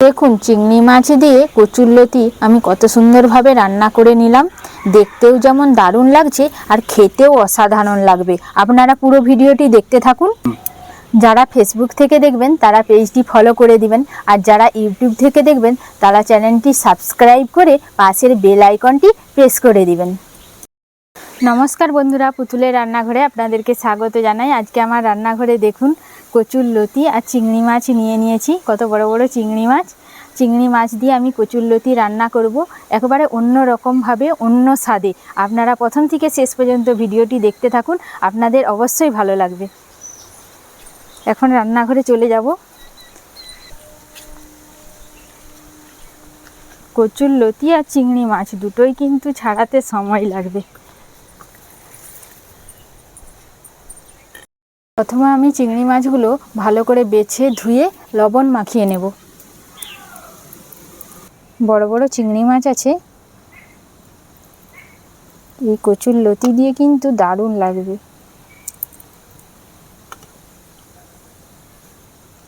দেখুন, চিংড়ি মাছ দিয়ে কচুরলতি আমি কত সুন্দরভাবে রান্না করে নিলাম। দেখতেও যেমন দারুণ লাগছে আর খেতেও অসাধারণ লাগবে। আপনারা পুরো ভিডিওটি দেখতে থাকুন। যারা ফেসবুক থেকে দেখবেন, তারা পেজটি ফলো করে দিবেন। আর যারা ইউটিউব থেকে দেখবেন, তারা চ্যানেলটি সাবস্ক্রাইব করে পাশের বেল আইকনটি প্রেস করে দিবেন। নমস্কার বন্ধুরা, পুতুলের রান্নাঘরে আপনাদেরকে স্বাগত জানাই। আজকে আমার রান্নাঘরে দেখুন কচুর লতি আর চিংড়ি মাছ নিয়ে নিয়েছি। কত বড় বড় চিংড়ি মাছ। চিংড়ি মাছ দিয়ে আমি কচুর লতি রান্না করব। একেবারে অন্য রকমভাবে অন্য স্বাদে। আপনারা প্রথম থেকে শেষ পর্যন্ত ভিডিওটি দেখতে থাকুন। আপনাদের অবশ্যই ভালো লাগবে। এখন রান্নাঘরে চলে যাব। কচুর লতি আর চিংড়ি মাছ দুটোই কিন্তু ছাড়াতে সময় লাগবে। প্রথমে আমি চিংড়ি মাছগুলো ভালো করে বেছে ধুয়ে লবণ মাখিয়ে নেব। বড় বড় চিংড়ি মাছ আছে। এই কচুর লতি দিয়ে কিন্তু দারুণ লাগবে।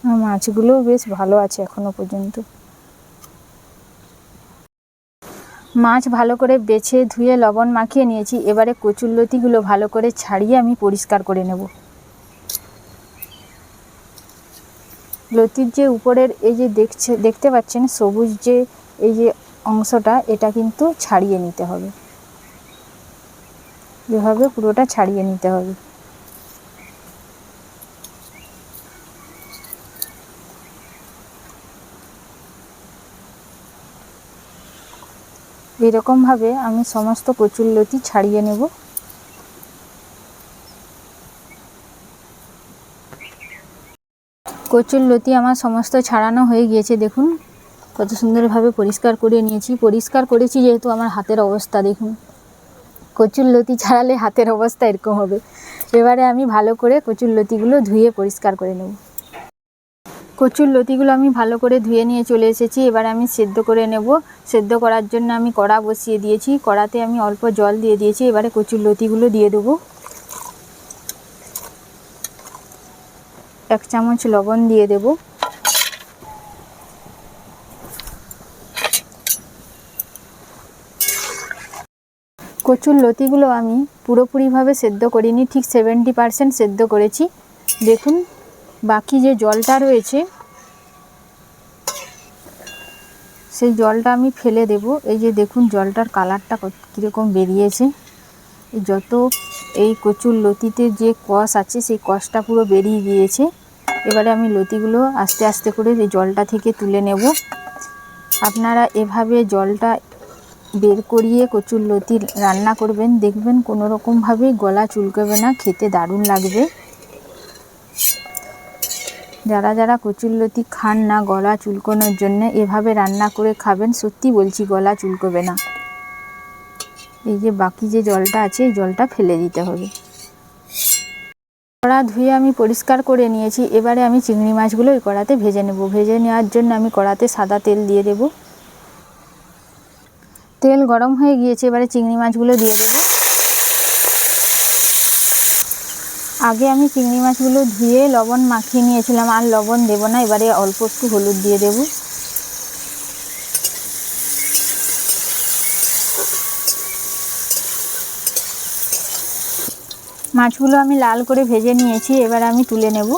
আর মাছগুলোও বেশ ভালো আছে এখনও পর্যন্ত। মাছ ভালো করে বেছে ধুয়ে লবণ মাখিয়ে নিয়েছি। এবারে কচুর লতিগুলো ভালো করে ছাড়িয়ে আমি পরিষ্কার করে নেব। লতির যে উপরের এই যে দেখছে, দেখতে পাচ্ছেন সবুজ যে এই যে অংশটা, এটা কিন্তু ছাড়িয়ে নিতে হবে। এভাবে পুরোটা ছাড়িয়ে নিতে হবে। এরকমভাবে আমি সমস্ত কচুর লতি ছাড়িয়ে নেব। কচুর লতি আমার সমস্ত ছাড়ানো হয়ে গিয়েছে, দেখুন। কত সুন্দরভাবে পরিষ্কার করে নিয়েছি। পরিষ্কার করেছি যেহেতু আমার হাতের অবস্থা, দেখুন। কচুর লতি ছাড়ালে হাতের অবস্থা এরকম হবে। এবারে আমি ভালো করে কচুর লতিগুলো ধুয়ে পরিষ্কার করে নেব। কচুর লতিগুলো আমি ভালো করে ধুয়ে নিয়ে চলে এসেছি। এবার আমি সেদ্ধ করে নেব। সেদ্ধ করার জন্য আমি কড়া বসিয়ে দিয়েছি। কড়াতে আমি অল্প জল দিয়ে দিয়েছি। এবারে কচুর লতিগুলো দিয়ে দেবো। এক চামচ লবণ দিয়ে দেব। কচুর লতিগুলো আমি পুরোপুরিভাবে সেদ্ধ করিনি, ঠিক সেভেন্টি পারসেন্ট সেদ্ধ করেছি। দেখুন, বাকি যে জলটা রয়েছে, সেই জলটা আমি ফেলে দেব। এই যে দেখুন, জলটার কালারটা কীরকম বেরিয়েছে। যত এই কচুর লতিতে যে কষ আছে, সেই কষটা পুরো বেরিয়ে গিয়েছে। এবারে আমি লতিগুলো আস্তে আস্তে করে এই জলটা থেকে তুলে নেব। আপনারা এভাবে জলটা বের করিয়ে কচুর লতি রান্না করবেন। দেখবেন কোনো রকমভাবেই গলা চুলকাবে না, খেতে দারুণ লাগবে। যারা যারা কচুর লতি খান না গলা চুলকোনোর জন্য, এভাবে রান্না করে খাবেন, সত্যি বলছি গলা চুলকোবে না। এই যে বাকি যে জলটা আছে, এই জলটা ফেলে দিতে হবে। কড়া ধুয়ে আমি পরিষ্কার করে নিয়েছি। এবারে আমি চিংড়ি মাছগুলো ওই কড়াতে ভেজে নেব। ভেজে নেওয়ার জন্য আমি কড়াতে সাদা তেল দিয়ে দেব। তেল গরম হয়ে গিয়েছে, এবারে চিংড়ি মাছগুলো দিয়ে দেব। আগে আমি চিংড়ি মাছগুলো ধুয়ে লবণ মাখিয়ে নিয়েছিলাম, আর লবণ দেব না। এবারে অল্প একটু হলুদ দিয়ে দেবো। মাছগুলো আমি লাল করে ভেজে নিয়েছি, এবার আমি তুলে নেব।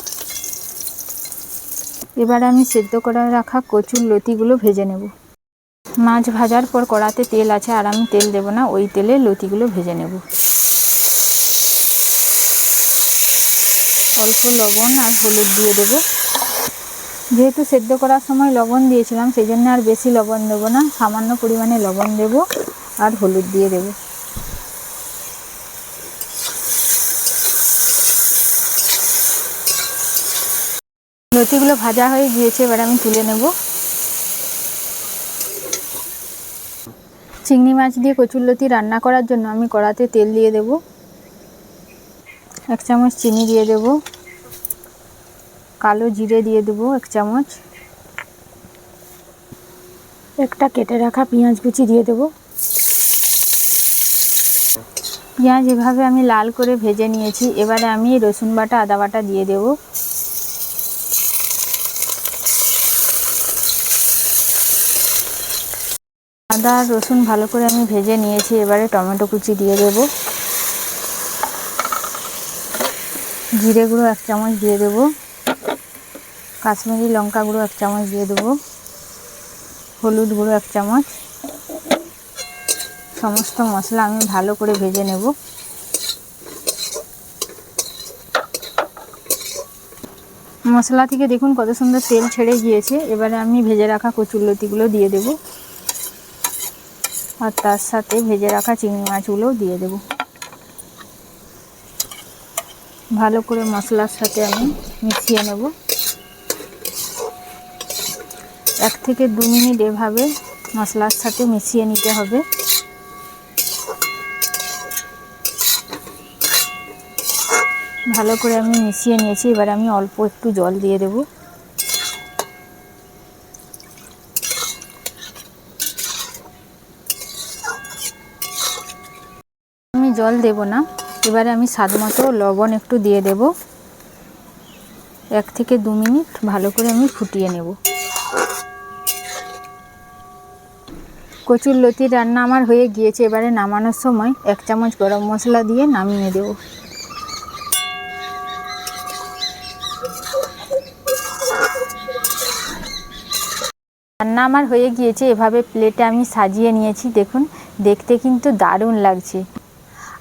এবার আমি সেদ্ধ করে রাখা কচুর লতিগুলো ভেজে নেব। মাছ ভাজার পর কড়াতে তেল আছে, আর আমি তেল দেব না, ওই তেলে লতিগুলো ভেজে নেব। অল্প লবণ আর হলুদ দিয়ে দেব। যেহেতু সেদ্ধ করার সময় লবণ দিয়েছিলাম, সেই জন্য আর বেশি লবণ দেবো না, সামান্য পরিমাণে লবণ দেব আর হলুদ দিয়ে দেবো। লতিগুলো ভাজা হয়ে গিয়েছে, এবার আমি তুলে নেব। চিংড়ি মাছ দিয়ে কচুর লতি রান্না করার জন্য আমি কড়াতে তেল দিয়ে দেব। এক চামচ চিনি দিয়ে দেব। কালো জিরে দিয়ে দেব এক চামচ। একটা কেটে রাখা পেঁয়াজ কুচি দিয়ে দেব। পেঁয়াজ এভাবে আমি লাল করে ভেজে নিয়েছি। এবারে আমি রসুন বাটা, আদা বাটা দিয়ে দেবো। আদা আর রসুন ভালো করে আমি ভেজে নিয়েছি, এবারে টমেটো কুচি দিয়ে দেব। জিরে গুঁড়ো এক চামচ দিয়ে দেব। কাশ্মীরি লঙ্কা গুঁড়ো এক চামচ দিয়ে দেবো। হলুদ গুঁড়ো এক চামচ। সমস্ত মশলা আমি ভালো করে ভেজে নেব। মশলা থেকে দেখুন কত সুন্দর তেল ছেড়ে গিয়েছে। এবারে আমি ভেজে রাখা কচুরলতিগুলো দিয়ে দেব। আর তার সাথে ভেজে রাখা চিংড়ি মাছগুলোও দিয়ে দেব। ভালো করে মশলার সাথে আমি মিশিয়ে নেব। এক থেকে দু মিনিট এভাবে মশলার সাথে মিশিয়ে নিতে হবে। ভালো করে আমি মিশিয়ে নিয়েছি, এবার আমি অল্প একটু জল দিয়ে দেব। জল দেব না। এবারে আমি স্বাদ মতো লবণ একটু দিয়ে দেব। এক থেকে দু মিনিট ভালো করে আমি ফুটিয়ে নেব। কচুর লতির রান্না আমার হয়ে গিয়েছে। এবারে নামানোর সময় এক চামচ গরম মশলা দিয়ে নামিয়ে দেবো। রান্না আমার হয়ে গিয়েছে। এভাবে প্লেটে আমি সাজিয়ে নিয়েছি। দেখুন, দেখতে কিন্তু দারুণ লাগছে।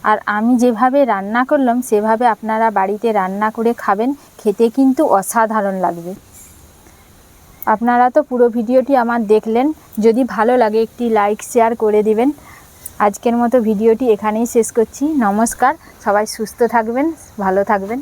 আর আমি যেভাবে রান্না করলাম, সেভাবে আপনারা বাড়িতে রান্না করে খাবেন। খেতে কিন্তু অসাধারণ লাগবে। আপনারা তো পুরো ভিডিওটি আমার দেখলেন। যদি ভালো লাগে একটি লাইক, শেয়ার করে দিবেন। আজকের মতো ভিডিওটি এখানেই শেষ করছি। নমস্কার। সবাই সুস্থ থাকবেন, ভালো থাকবেন।